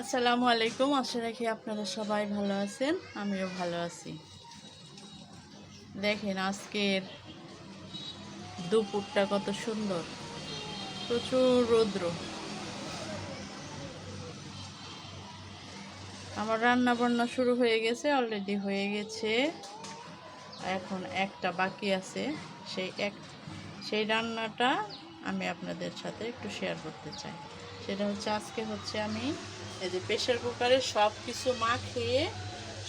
আসসালামু আলাইকুম। আশা রাখি আপনারা সবাই ভালো আছেন। আমিও ভালো আছি। দেখেন আজকের দুপুরটা কত সুন্দর। প্রচুর রৌদ্র। আমার রান্না বান্না শুরু হয়ে গেছে অলরেডি হয়ে গেছে। এখন একটা বাকি আছে। সেই এক, সেই রান্নাটা আমি আপনাদের সাথে একটু শেয়ার করতে চাই। সেটা হচ্ছে, আজকে হচ্ছে আমি এই যে প্রেশার কুকারে সব কিছু মাখিয়ে,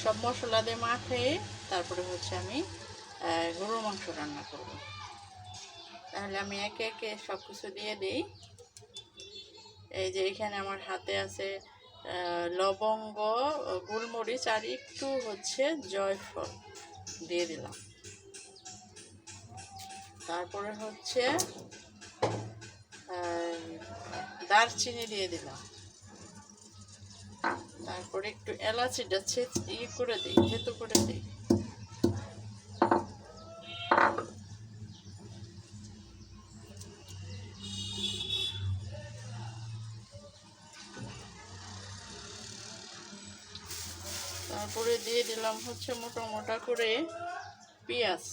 সব মশলা দিয়ে মাখিয়ে, তারপরে হচ্ছে আমি গরুর মাংস রান্না করব। তাহলে আমি একে একে সব কিছু দিয়ে দিই। এই যে এখানে আমার হাতে আছে লবঙ্গ, গোলমরিচ আর একটু হচ্ছে জয়ফল দিয়ে দিলাম। তারপরে হচ্ছে দারচিনি দিয়ে দিলাম। তারপরে একটু এলাচিটা ছেচ ইয়ে করে দিই, থেতো করে দিই। তারপরে দিয়ে দিলাম হচ্ছে মোটা মোটা করে পেঁয়াজ।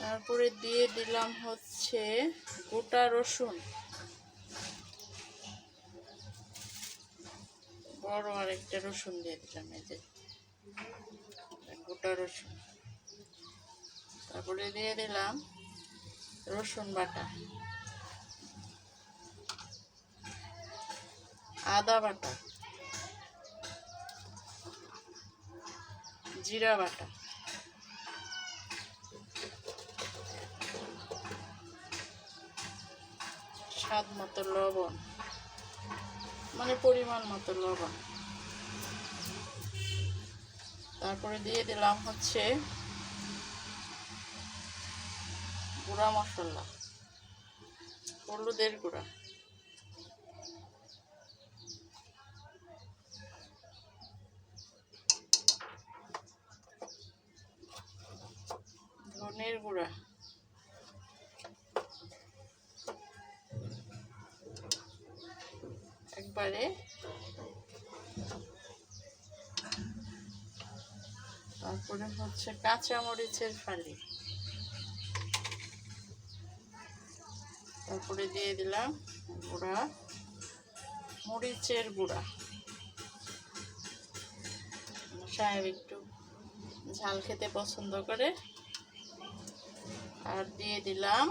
তারপরে দিয়ে দিলাম হচ্ছে গোটা রসুন। বড় আর একটা রসুন দিয়ে দিলাম যে। গোটা রসুন। তারপরে দিয়ে দিলাম রসুন বাটা। আদা বাটা। জিরা বাটা। স্বাদ মতো লবণ মানে পরিমাণ মতো লবণ। তারপরে দিয়ে দিলাম হচ্ছে গুঁড়া মশলা, হলুদের গুঁড়া। ধনের গুঁড়া। একবারে তারপরে হচ্ছে কাঁচা মরিচের ফালি। তারপরে দিয়ে দিলাম গুঁড়া, মরিচের গুঁড়া। সাহেব একটু ঝাল খেতে পছন্দ করে। আর দিয়ে দিলাম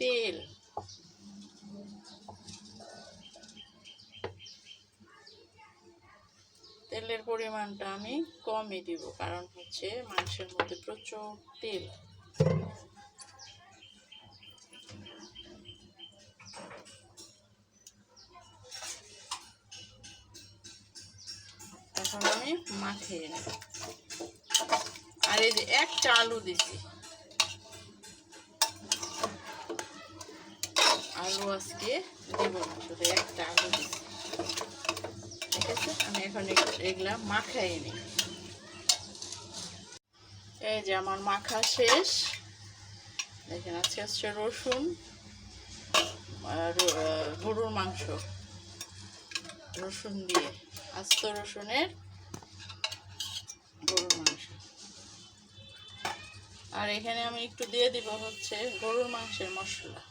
তেল। তেলের পরিমাণটা আমি কমই দিব, কারণ হচ্ছে মাংসের মধ্যে প্রচুর তেল। এখন আমি মাখিয়ে আর এই যে একটা আলু দিছি। আলু আজকে দেব না, শুধু একটা আলু দিছি। আছে, আমি এখন এগ- এগুলা মাখাই নিই এই যে আমার মাখা শেষ। দেখেন আজকে হচ্ছে রসুন গরুর মাংস। রসুন দিয়ে, আস্ত রসুনের গরুর মাংস। আর এখানে আমি একটু দিয়ে দিব হচ্ছে গরুর মাংসের মশলা।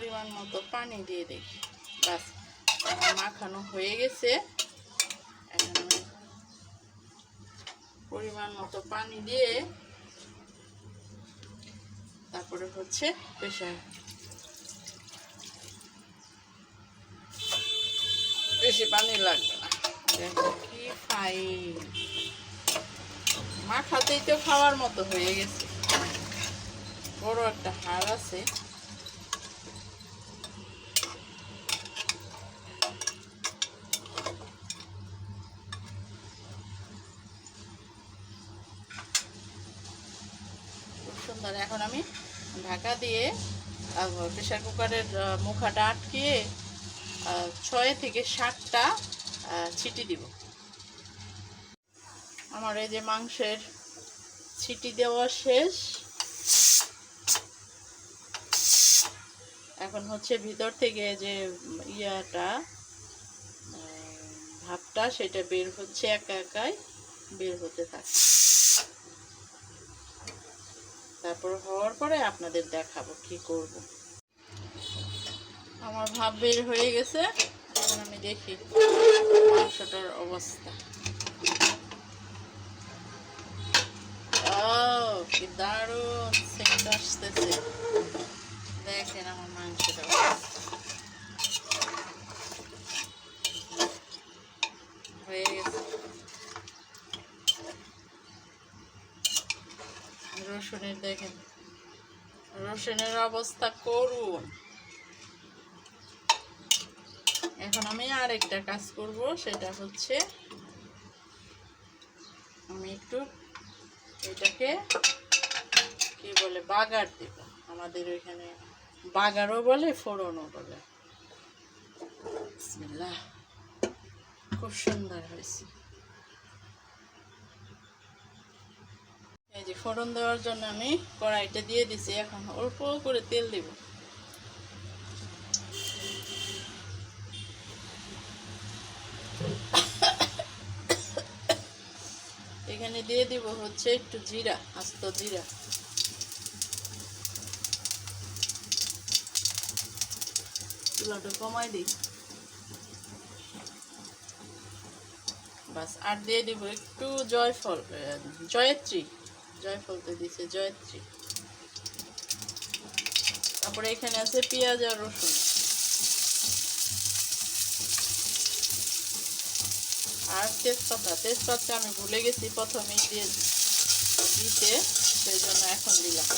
পরিমাণ মতো পানি দিয়ে দিই। বাস আমার মাখানো হয়ে গেছে। পরিমাণ মতো পানি দিয়ে তারপরে হচ্ছে প্রেশার বেশি পানি লাগবে না। দেখো কি ফাইন মাখাতেই তো খাওয়ার মতো হয়ে গেছে। বড় একটা হাড় আছে খুব সুন্দর এখন আমি ঢাকা দিয়ে প্রেশার কুকারের মুখাটা আটকিয়ে ছয় থেকে সাতটা ছিটি দিব। আমার এই যে মাংসের ছিটি দেওয়া শেষ। এখন হচ্ছে ভিতর থেকে যে ইয়াটা ভাবটা, সেটা বের হচ্ছে একা একাই, বের হতে থাকে তারপর হওয়ার পরে আপনাদের দেখাবো কি করব। আমার ভাব বের হয়ে গেছে। এখন আমি দেখি মাংসটার অবস্থা। ও, কি দারুণ সেন্ট আসতেছে দেখেন আমার মাংসটা হয়ে গেছে রসুনের দেখেন। রসুনের অবস্থা করুন। এখন আমি আরেকটা কাজ করব, সেটা হচ্ছে আমি একটু এটাকে কি বলে, বাগার দেব। আমাদের ওইখানে বাগারও বলে, ফোড়নও বলে। খুব সুন্দর হয়েছে। এই যে ফোড়ন দেওয়ার জন্য আমি কড়াইটা দিয়ে দিছি, এখন অল্প করে তেল দিব। এখানে দিয়ে দিব হচ্ছে একটু জিরা, আস্ত জিরা। চুলাটা কমাই দিই। বাস, আর দিয়ে দিব একটু জয়ফল জয়ত্রী। জয়ফল তো দিছে, জয়ত্রী। তারপরে এখানে আছে পেঁয়াজ আর রসুন। আর তেজপাতা তেজপাতা আমি ভুলে গেছি প্রথমেই দিয়ে দিতে, সেই জন্য এখন দিলাম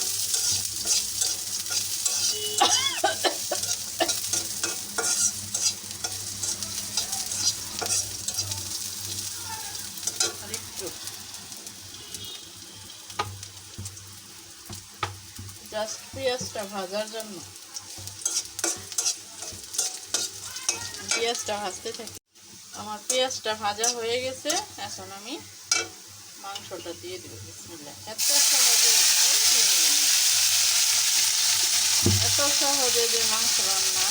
আর একটু জাস্ট পেঁয়াজটা ভাজার জন্য। পেঁয়াজটা ভাজতে থাকি। আমার পেঁয়াজটা ভাজা হয়ে গেছে, এখন আমি মাংসটা দিয়ে দেবো। বিসমিল্লাহ। এত সহজে এত সহজে যে মাংস রান্না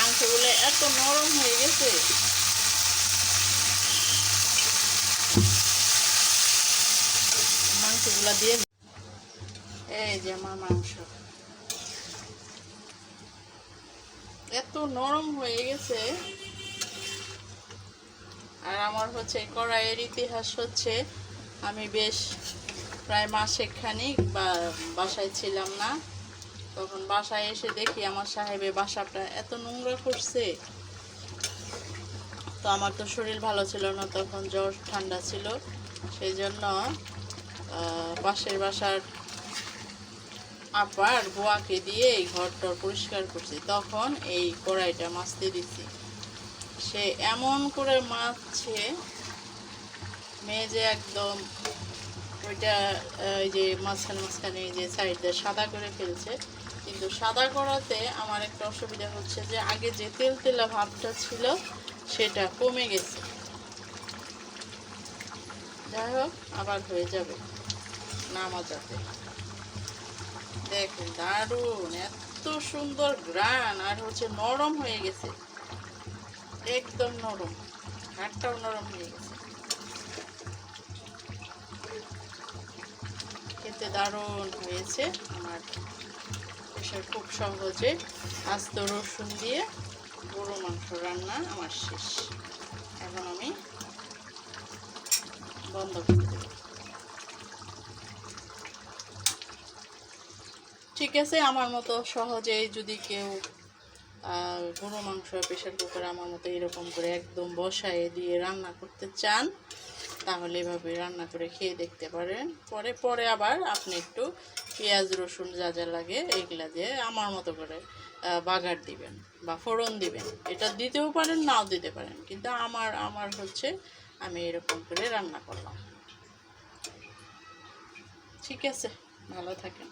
আর মাংসগুলো এত নরম হয়ে গেছে। মাংসগুলো দিয়ে এই যে আমার মাংস। এত নরম হয়ে গেছে। আর আমার হচ্ছে কড়াইয়ের ইতিহাস হচ্ছে, আমি বেশ প্রায় মাসেক খানিক বা বাসায় ছিলাম না। তখন বাসায় এসে দেখি আমার সাহেবে বাসাটা এত নোংরা করছে। তো আমার তো শরীর ভালো ছিল না, তখন জ্বর ঠান্ডা ছিল। সেই জন্য পাশের বাসার আপার বুয়াকে দিয়ে এই ঘরটা পরিষ্কার করছি। তখন এই কড়াইটা মাছতে দিছি। সে এমন করে মাছছে মেজে একদম ওইটা এই যে মাঝখানে মাঝখানে যে সাইডটা সাদা করে ফেলছে। কিন্তু সাদা করাতে আমার একটা অসুবিধা হচ্ছে যে আগে যে তেল তেলা ভাবটা ছিল, সেটা কমে গেছে। যাই হোক, আবার হয়ে যাবে নামাজাতে। দেখুন দারুণ, এত সুন্দর গ্রান, আর হচ্ছে নরম হয়ে গেছে। একদম নরম হাড়টাও নরম হয়ে গেছে। খেতে দারুণ হয়েছে। আমার প্রেশার খুব সহজে আস্ত রসুন দিয়ে গরু মাংস রান্না আমার শেষ। এখন আমি বন্ধ করে দেব। ঠিক আছে, আমার মতো সহজেই যদি কেউ গরু মাংস প্রেশার কুকারে আমার মতো এরকম করে একদম বসায় দিয়ে রান্না করতে চান তাহলে এভাবে রান্না করে খেয়ে দেখতে পারেন। পরে পরে আবার আপনি একটু পেঁয়াজ, রসুন যা যা লাগে এগুলা দিয়ে আমার মতো করে বাগার দিবেন বা ফোড়ন দিবেন। এটা দিতেও পারেন, নাও দিতে পারেন। কিন্তু আমার আমার হচ্ছে আমি এরকম করে রান্না করলাম। ঠিক আছে, ভালো থাকেন।